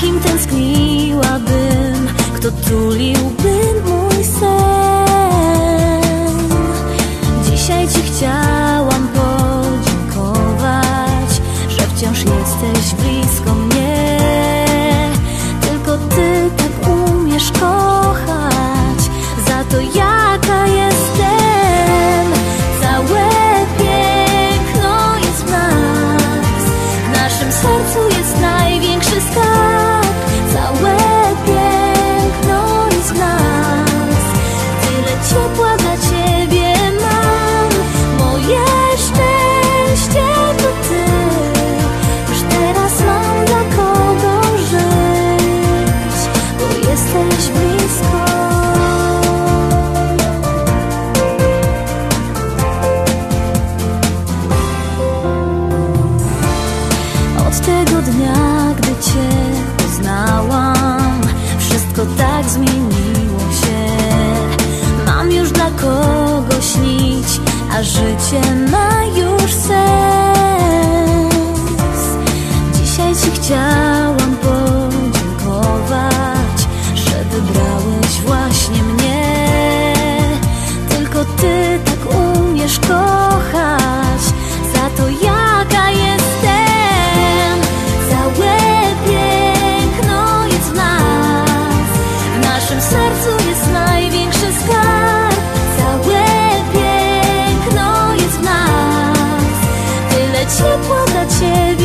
kim tęskniłabym, kto tuliłby Tego dnia, gdy Cię poznałam. Wszystko tak zmieniło się. Mam już dla kogo śnić A życie ma już sens. Dzisiaj Ci chciałam 了解